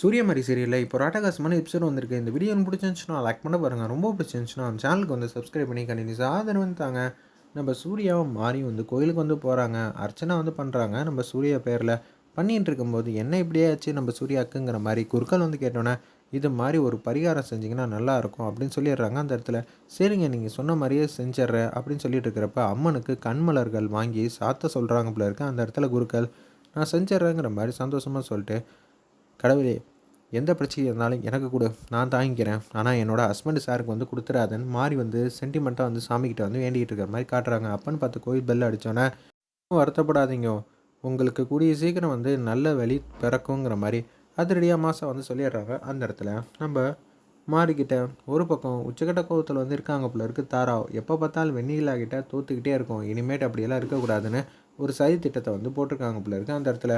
சூரியமாரி சீரியலில் இப்போ ராட்டகாசமான எபிசோட் வந்திருக்கு. இந்த வீடியோ பிடிச்சிருந்துச்சுன்னா லைக் பண்ண பாருங்கள் ரொம்ப பிடிச்சிருந்துச்சுன்னா அந்த சேனலுக்கு வந்து சப்ஸ்கிரைப் பண்ணி கண்டினியூஸ் ஆதரவு தாங்க. நம்ம சூர்யாவும் மாறி வந்து கோயிலுக்கு வந்து போகிறாங்க அர்ச்சனை வந்து பண்ணுறாங்க நம்ம சூர்யா பேரில் பண்ணிகிட்டு இருக்கும்போது என்ன இப்படியே ஆச்சு? நம்ம சூர்யாக்குங்கிற மாதிரி குறுக்கள் வந்து கேட்டோன்னே இது மாதிரி ஒரு பரிகாரம் செஞ்சிங்கன்னா நல்லா இருக்கும் அப்படின்னு சொல்லிடுறாங்க. அந்த இடத்துல சரிங்க நீங்கள் சொன்ன மாதிரியே செஞ்சிட்றேன் அப்படின்னு சொல்லிட்டு இருக்கிறப்ப அம்மனுக்கு கண்மலர்கள் வாங்கி சாத்த சொல்கிறாங்க போல இருக்கு. அந்த இடத்துல குருக்கள் நான் செஞ்சிட்றேங்கிற மாதிரி சந்தோஷமாக சொல்லிட்டு கடவுளே எந்த பிரச்சனை இருந்தாலும் எனக்கு கொடு நான் தாங்கிக்கிறேன். ஆனால் என்னோடய ஹஸ்பண்ட் சாருக்கு வந்து கொடுத்துறாதன்னு மாறி வந்து சென்டிமெண்ட்டாக வந்து சாமிக்கிட்ட வந்து வேண்டிகிட்டு இருக்கிற மாதிரி காட்டுறாங்க. அப்பன்னு பார்த்து கோயில் பெல் அடித்தோன்னே வருத்தப்படாதீங்க. உங்களுக்கு கூடிய சீக்கிரம் வந்து நல்ல வழி பிறக்குங்கிற மாதிரி அதிரடியாக மாதம் வந்து சொல்லிடுறாங்க. அந்த இடத்துல நம்ம மாறிக்கிட்ட ஒரு பக்கம் உச்சக்கட்ட கோவத்தில் வந்து இருக்காங்க போல இருக்குது தாரா. எப்போ பார்த்தாலும் வெண்ணிலா கிட்ட தோத்துக்கிட்டே இருக்கும். இனிமேட்டு அப்படியெல்லாம் இருக்கக்கூடாதுன்னு ஒரு சதி திட்டத்தை வந்து போட்டிருக்காங்க போல இருக்குது அந்த இடத்துல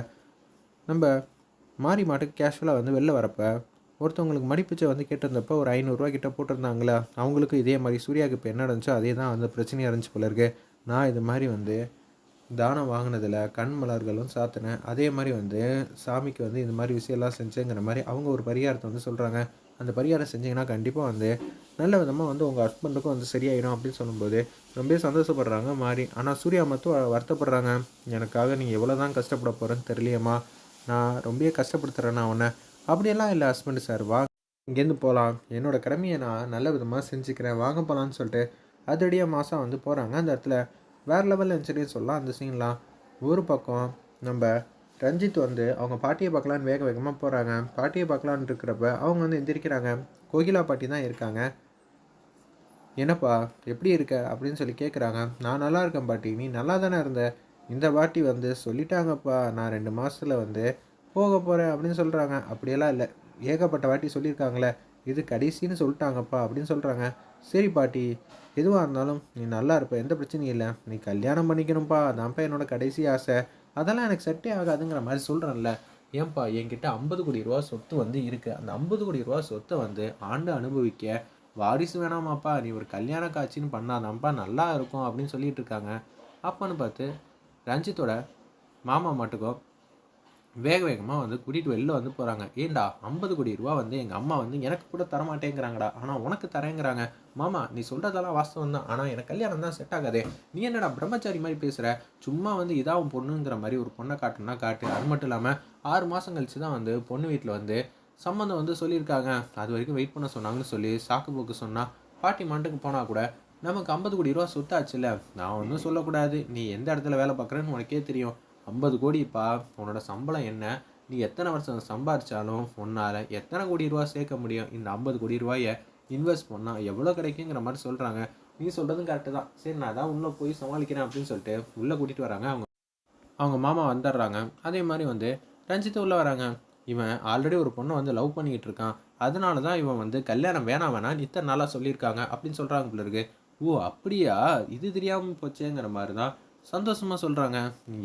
நம்ம மாறி மாட்டுக்கு கேஷுவலாக வந்து வெளில வரப்போ ஒருத்தவங்களுக்கு மடிப்பிச்சை வந்து கேட்டிருந்தப்போ ஒரு ஐநூறுரூவா கிட்ட போட்டிருந்தாங்களா? அவங்களுக்கும் இதே மாதிரி சூர்யாவுக்கு இப்போ என்ன நடந்துச்சோ அதே தான் வந்து பிரச்சனையாக இருந்துச்சு போல இருக்கு. நான் இது மாதிரி வந்து தானம் வாங்கினதில் கண் மலர்களும் சாத்தினேன். அதே மாதிரி வந்து சாமிக்கு வந்து இந்த மாதிரி விஷயம்லாம் செஞ்சேங்கிற மாதிரி அவங்க ஒரு பரிகாரத்தை வந்து சொல்கிறாங்க அந்த பரிகாரம் செஞ்சிங்கன்னா கண்டிப்பாக வந்து நல்ல விதமாக வந்து உங்கள் ஹஸ்பண்டுக்கும் வந்து சரியாயிடும் அப்படின்னு சொல்லும்போது ரொம்ப சந்தோஷப்படுறாங்க மாறி. ஆனால் சூர்யா மட்டும் வருத்தப்படுறாங்க. எனக்காக நீங்கள் எவ்வளோ தான் கஷ்டப்பட போகிறேன்னு தெரியலையம்மா. நான் ரொம்பவே கஷ்டப்படுத்துகிறேண்ணா உன்னை. அப்படியெல்லாம் இல்லை ஹஸ்பண்டு சார் வா இங்கேருந்து போகலாம் என்னோட கடமையை நான் நல்ல விதமாக செஞ்சுக்கிறேன். வாங்க போகலான்னு சொல்லிட்டு அதடியாக மாதம் வந்து போகிறாங்க அந்த இடத்துல வேறு லெவலில் இருந்துச்சுன்னு சொல்லலாம் அந்த சீன்லாம் ஒரு பக்கம் நம்ம ரஞ்சித் வந்து அவங்க பாட்டியை பார்க்கலான்னு வேக வேகமாக போகிறாங்க பாட்டியை பார்க்கலான்னு இருக்கிறப்ப அவங்க வந்து எந்திரிக்கிறாங்க. கோகிலா பாட்டி தான் இருக்காங்க. என்னப்பா எப்படி இருக்க? அப்படின்னு சொல்லி கேட்குறாங்க நான் நல்லா இருக்கேன் பாட்டி. நீ நல்லா தானே இருந்த? இந்த வாட்டி வந்து சொல்லிட்டாங்கப்பா நான் ரெண்டு மாதத்தில் வந்து போக போகிறேன் அப்படின்னு சொல்கிறாங்க அப்படியெல்லாம் இல்லை. ஏகப்பட்ட வாட்டி சொல்லியிருக்காங்களே. இது கடைசின்னு சொல்லிட்டாங்கப்பா அப்படின்னு சொல்கிறாங்க சரி பாட்டி எதுவாக இருந்தாலும் நீ நல்லா இருப்ப எந்த பிரச்சனையும் இல்லை. நீ கல்யாணம் பண்ணிக்கணும்ப்பா அதான்ப்பா என்னோட கடைசி ஆசை. அதெல்லாம் எனக்கு செட்டே ஆகாதுங்கிற மாதிரி சொல்கிறேன்ல ஏன்பா என்கிட்ட ஐம்பது கோடி ரூபா சொத்து வந்து இருக்குது அந்த ஐம்பது கோடி ரூபா சொத்தை வந்து ஆண்டு அனுபவிக்க வாரிசு வேணாமாப்பா. நீ ஒரு கல்யாண காட்சின்னு பண்ணாதான்ப்பா நல்லா இருக்கும் அப்படின்னு சொல்லிட்டு இருக்காங்க. அப்பான்னு பார்த்து ரஞ்சித்தோட மாமா மட்டுக்கோ வேக வேகமாக வந்து கூட்டிகிட்டு வெளில வந்து போகிறாங்க ஏண்டா ஐம்பது கோடி ரூபா வந்து எங்கள் அம்மா வந்து எனக்கு கூட தரமாட்டேங்கிறாங்கடா. ஆனால் உனக்கு தரேங்கிறாங்க. மாமா நீ சொல்கிறதெல்லாம் வாஸ்தவம் தான். ஆனால் எனக்கு கல்யாணம் தான் செட் ஆகாதே. நீ என்னடா பிரம்மச்சாரி மாதிரி பேசுகிற சும்மா வந்து இதாகும் பொண்ணுங்கிற மாதிரி ஒரு பொண்ணை காட்டுனா காட்டு. அது மட்டும் இல்லாமல் ஆறு மாதம் கழிச்சு தான் வந்து பொண்ணு வீட்டில் வந்து சம்மந்தம் வந்து சொல்லியிருக்காங்க. அது வரைக்கும் வெயிட் பண்ண சொன்னாங்கன்னு சொல்லி சாக்கு போக்கு சொன்னால் பாட்டி மண்டுக்கு போனால் கூட நமக்கு ஐம்பது கோடி ரூபா சொத்தாச்சுல்ல? நான் ஒன்றும் சொல்லக்கூடாது. நீ எந்த இடத்துல வேலை பார்க்குறேன்னு உனக்கே தெரியும். ஐம்பது கோடிப்பா. உன்னோட சம்பளம் என்ன? நீ எத்தனை வருஷம் சம்பாதிச்சாலும் உன்னால் எத்தனை கோடி ரூபா சேர்க்க முடியும்? இந்த ஐம்பது கோடி ரூபாயை இன்வெஸ்ட் பண்ணால் எவ்வளோ கிடைக்குங்கிற மாதிரி சொல்கிறாங்க நீ சொல்கிறதும் கரெக்டு தான். சரி நான் தான் உள்ளே போய் சமாளிக்கிறேன் அப்படின்னு சொல்லிட்டு உள்ளே கூட்டிகிட்டு வராங்க அவங்க. அவங்க மாமா வந்துடுறாங்க. அதே மாதிரி வந்து ரஞ்சித்து உள்ளே வராங்க. இவன் ஆல்ரெடி ஒரு பொண்ணை வந்து லவ் பண்ணிக்கிட்டு இருக்கான். அதனால தான் இவன் வந்து கல்யாணம் வேணாம் வேணாம் இத்தனை நாளாக சொல்லியிருக்காங்க அப்படின்னு சொல்கிறாங்க போல ஓ அப்படியா? இது தெரியாமல் போச்சேங்கிற மாதிரி தான் சந்தோஷமாக சொல்கிறாங்க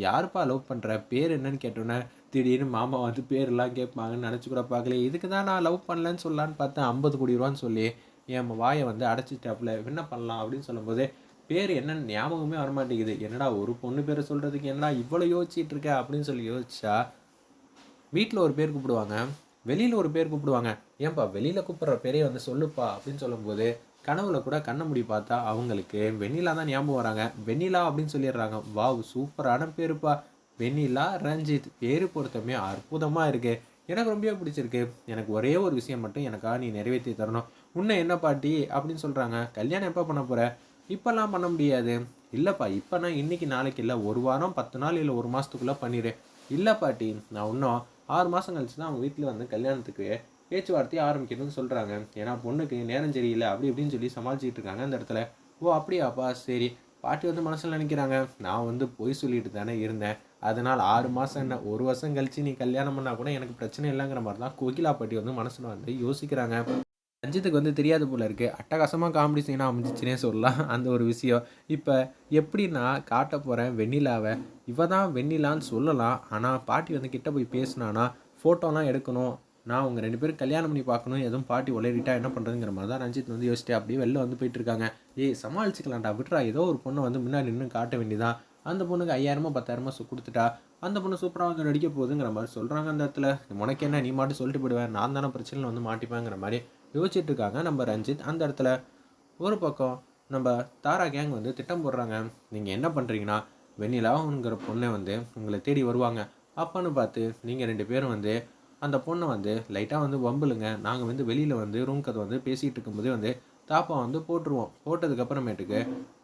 யாருப்பா லவ் பண்ணுற பேர் என்னன்னு கேட்டோன்னே திடீர்னு மாமா வந்து பேரெல்லாம் கேட்பாங்கன்னு நினச்சி கூட பார்க்கல இதுக்கு தான் நான் லவ் பண்ணலன்னு சொல்லலான்னு பார்த்தேன். ஐம்பது கோடி ரூபான்னு சொல்லி என் வாயை வந்து அடைச்சிட்டாப்புல. என்ன பண்ணலாம் அப்படின்னு சொல்லும்போது பேர் என்னன்னு ஞாபகமே வரமாட்டேங்குது. என்னடா ஒரு பொண்ணு பேரை சொல்கிறதுக்கு என்னடா இவ்வளோ யோசிச்சுட்டு இருக்க அப்படின்னு சொல்லி யோசிச்சா வீட்டில் ஒரு பேர் கூப்பிடுவாங்க. வெளியில் ஒரு பேர் கூப்பிடுவாங்க. ஏன்பா வெளியில் கூப்பிட்ற பேரே வந்து சொல்லுப்பா அப்படின்னு சொல்லும்போது கனவுல கூட கண்ண முடி பார்த்தா அவங்களுக்கு வெண்ணிலா தான் ஞாபகம் வராங்க. வெண்ணிலா அப்படின்னு சொல்லிடுறாங்க. வாவ் சூப்பரான பேருப்பா. வெண்ணிலா ரஞ்சித் பேரு பொருத்தமே அற்புதமாக இருக்கு. எனக்கு ரொம்பவே பிடிச்சிருக்கு. எனக்கு ஒரே ஒரு விஷயம் மட்டும் எனக்காக நீ நிறைவேற்றி தரணும். உன்னை என்ன பாட்டி அப்படின்னு சொல்கிறாங்க கல்யாணம் எப்போ பண்ண போகிற இப்போல்லாம் பண்ண முடியாது. இல்லைப்பா இப்போ நான் இன்னைக்கு நாளைக்கு இல்லை. ஒரு வாரம் பத்து நாள் இல்லை. ஒரு மாதத்துக்குள்ளே பண்ணிடு. இல்லை பாட்டி நான் இன்னும் ஆறு மாதம் கழிச்சு தான் அவங்க வீட்டில் வந்து கல்யாணத்துக்கு பேச்சுவார்த்தையை ஆரம்பிக்கணும்னு சொல்கிறாங்க ஏன்னா பொண்ணுக்கு நேரம் சரியில்லை அப்படி இப்படின்னு சொல்லி சமாளிச்சிட்டு இருக்காங்க அந்த இடத்துல. ஓ அப்படியாப்பா? சரி. பாட்டி வந்து மனசில் நினைக்கிறாங்க. நான் வந்து பொய் சொல்லிட்டு தானே இருந்தேன். அதனால் ஆறு மாதம் என்ன ஒரு வருஷம் கழிச்சு நீ கல்யாணம் பண்ணால் கூட எனக்கு பிரச்சனை இல்லைங்கிற மாதிரி தான் கோகிலா பாட்டி வந்து மனசில் வந்து யோசிக்கிறாங்க. ரஞ்சித்துக்கு வந்து தெரியாது போல இருக்குது அட்டகாசமாக காமெடி சீனாக அமைஞ்சிச்சுனே சொல்லலாம். அந்த ஒரு விஷயம். இப்போ எப்படின்னா காட்ட போகிறேன் வெண்ணிலாவை இவ தான் வெண்ணிலான்னு சொல்லலாம். ஆனால் பாட்டி வந்து கிட்ட போய் பேசினானா ஃபோட்டோலாம் எடுக்கணும். நான் உங்கள் ரெண்டு பேரும் கல்யாணம் பண்ணி பார்க்கணும். எதுவும் பாட்டி உளறிட்டா என்ன பண்ணுறதுங்கிற மாதிரி தான் ரஞ்சித் வந்து யோசிச்சு அப்படியே வெளில வந்து போயிட்டு இருக்காங்க ஏய் சமாளிச்சுக்கலாம்டா. விட்றா. ஏதோ ஒரு பொண்ணை வந்து முன்னாடி நின்று காட்ட வேண்டியதான் அந்த பொண்ணுக்கு ஐயாயிரமோ பத்தாயிரமோ சு கொடுத்துட்டா அந்த பொண்ணு சூப்பராக வந்து நடிக்க போகுதுங்கிற மாதிரி சொல்கிறாங்க அந்த இடத்துல. உனக்கு என்ன நீ மாட்டு சொல்லிட்டு போயிடுவேன் நான் தானே பிரச்சனையில் வந்து மாட்டிப்பேங்கிற மாதிரி யோசிச்சுட்டு இருக்காங்க நம்ம ரஞ்சித் அந்த இடத்துல. ஒரு பக்கம் நம்ம தாரா கேங் வந்து திட்டம் போடுறாங்க. நீங்கள் என்ன பண்ணுறீங்கன்னா வெண்ணிலாங்கிற பொண்ணை வந்து உங்களை தேடி வருவாங்க. அப்பான்னு பார்த்து நீங்கள் ரெண்டு பேரும் வந்து அந்த பொண்ணை வந்து லைட்டாக வந்து வம்புலுங்க. நாங்கள் வந்து வெளியில் வந்து ரூம் கதை வந்து பேசிகிட்டு இருக்கும்போதே வந்து தாப்பா வந்து போட்டுருவோம். போட்டதுக்கப்புறமேட்டுக்கு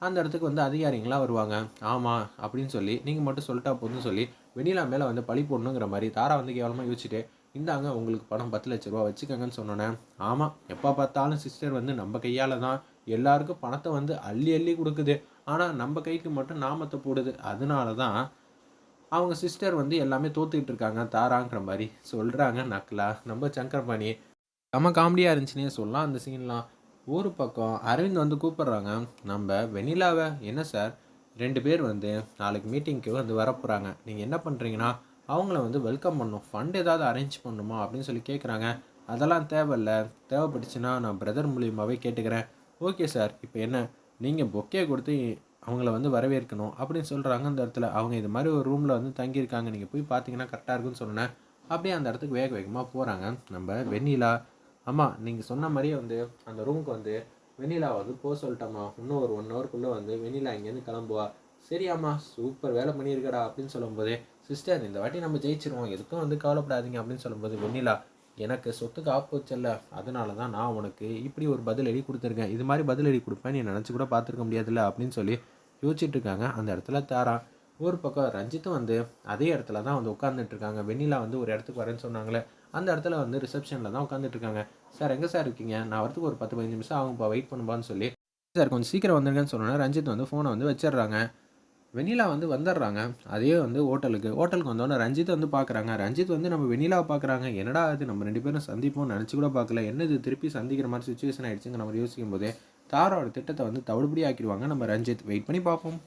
அந்த இடத்துக்கு வந்து அதிகாரிங்களாம் வருவாங்க. ஆமாம் அப்படின்னு சொல்லி நீங்கள் மட்டும் சொல்லிட்டா போதும்னு சொல்லி வெண்ணிலா மேலே வந்து பழி போடணுங்கிற மாதிரி தாரா வந்து கேவலமாக யோசிச்சுட்டு இந்தாங்க உங்களுக்கு பணம் பத்து லட்ச ரூபா வச்சுக்கோங்கன்னு சொன்னோன்னே ஆமாம் எப்போ பார்த்தாலும் சிஸ்டர் வந்து நம்ம கையால் தான் எல்லாருக்கும் பணத்தை வந்து அள்ளி அள்ளி கொடுக்குது. ஆனால் நம்ம கைக்கு மட்டும் நாமத்தை போடுது. அதனால தான் அவங்க சிஸ்டர் வந்து எல்லாமே தோத்துக்கிட்டு இருக்காங்க தாராங்கிற மாதிரி சொல்கிறாங்க நக்கலா. நம்ம சங்கரபாணி செம்ம காமெடியாக இருந்துச்சுன்னே சொல்லலாம். அந்த சீன்லாம் ஒரு பக்கம் அரவிந்த் வந்து கூப்பிட்றாங்க நம்ம வெண்ணிலாவை என்ன சார் ரெண்டு பேர் வந்து நாளைக்கு மீட்டிங்க்கு வந்து வரப்போகிறாங்க நீங்கள் என்ன பண்ணுறீங்கன்னா அவங்கள வந்து வெல்கம் பண்ணணும். ஃபண்ட் ஏதாவது அரேஞ்ச் பண்ணணுமா? அப்படின்னு சொல்லி கேட்குறாங்க அதெல்லாம் தேவையில்ல. தேவைப்பட்டுச்சுன்னா நான் பிரதர் மூலியமாகவே கேட்டுக்கிறேன். ஓகே சார் இப்போ என்ன? நீங்கள் பொக்கே கொடுத்து அவங்கள வந்து வரவேற்கணும் அப்படின்னு சொல்கிறாங்க அந்த இடத்துல அவங்க இது மாதிரி ஒரு ரூமில் வந்து தங்கியிருக்காங்க. நீங்கள் போய் பார்த்தீங்கன்னா கரெக்டாக இருக்குன்னு சொன்னேன். அப்படியே அந்த இடத்துக்கு வேக வேகமாக போகிறாங்க நம்ம வெண்ணிலா அம்மா நீங்கள் சொன்ன மாதிரியே வந்து அந்த ரூமுக்கு வந்து வெண்ணிலா வந்து போக சொல்லிட்டம்மா. இன்னும் ஒரு ஒன் ஹவருக்குள்ளே வந்து வெண்ணிலா இங்கேருந்து கிளம்புவா. சரியாம்மா சூப்பர் வேலை பண்ணியிருக்கடா அப்படின்னு சொல்லும்போதே சிஸ்டர் இந்த வாட்டி நம்ம ஜெயிச்சிருவோம். எதுக்கும் வந்து கவலைப்படாதீங்க அப்படின்னு சொல்லும்போது வெண்ணிலா எனக்கு சொத்துக்கு ஆப்போச்சல்ல அதனால தான் நான் உனக்கு இப்படி ஒரு பதிலடி கொடுத்துருக்கேன். இது மாதிரி பதிலடி கொடுப்பேன் நீ நினச்சி கூட பார்த்துருக்க முடியாதுல்ல அப்படின்னு சொல்லி யோசிச்சுட்டு இருக்காங்க அந்த இடத்துல தாரா ஒரு பக்கம் ரஞ்சித்தும் வந்து அதே இடத்துல தான் வந்து உட்காந்துட்டு இருக்காங்க வெண்ணிலா வந்து ஒரு இடத்துக்கு வரேன்னு சொன்னாங்களே அந்த இடத்துல வந்து ரிசப்ஷனில் தான் உட்காந்துட்டு இருக்காங்க சார் எங்கே சார் இருக்கீங்க? நான் வரத்துக்கு ஒரு பத்து பதினஞ்சு நிமிஷம் ஆகும்ப்பா வெயிட் பண்ணுப்பான்னு சொல்லி சார் கொஞ்சம் சீக்கிரம் வந்துருங்கன்னு சொன்னோன்னே ரஞ்சித் வந்து ஃபோனை வந்து வச்சிடுறாங்க. வெண்ணிலா வந்து வந்துடுறாங்க. அதே வந்து ஹோட்டலுக்கு. ஹோட்டலுக்கு வந்தோடனே ரஞ்சித் வந்து பார்க்குறாங்க ரஞ்சித் வந்து நம்ம வெண்ணிலாவை பார்க்குறாங்க என்னடா அது நம்ம ரெண்டு பேரும் சந்திப்போம் நினச்சி கூட பார்க்கல என்னது? திருப்பி சந்திக்கிற மாதிரி சுச்சுவேஷன் ஆகிடுச்சுங்க நம்ம யோசிக்கும் போதே தாரோட திட்டத்தை வந்து தவிடுபடி ஆக்கிடுவாங்க நம்ம ரஞ்சித் வெயிட் பண்ணி பார்ப்போம்.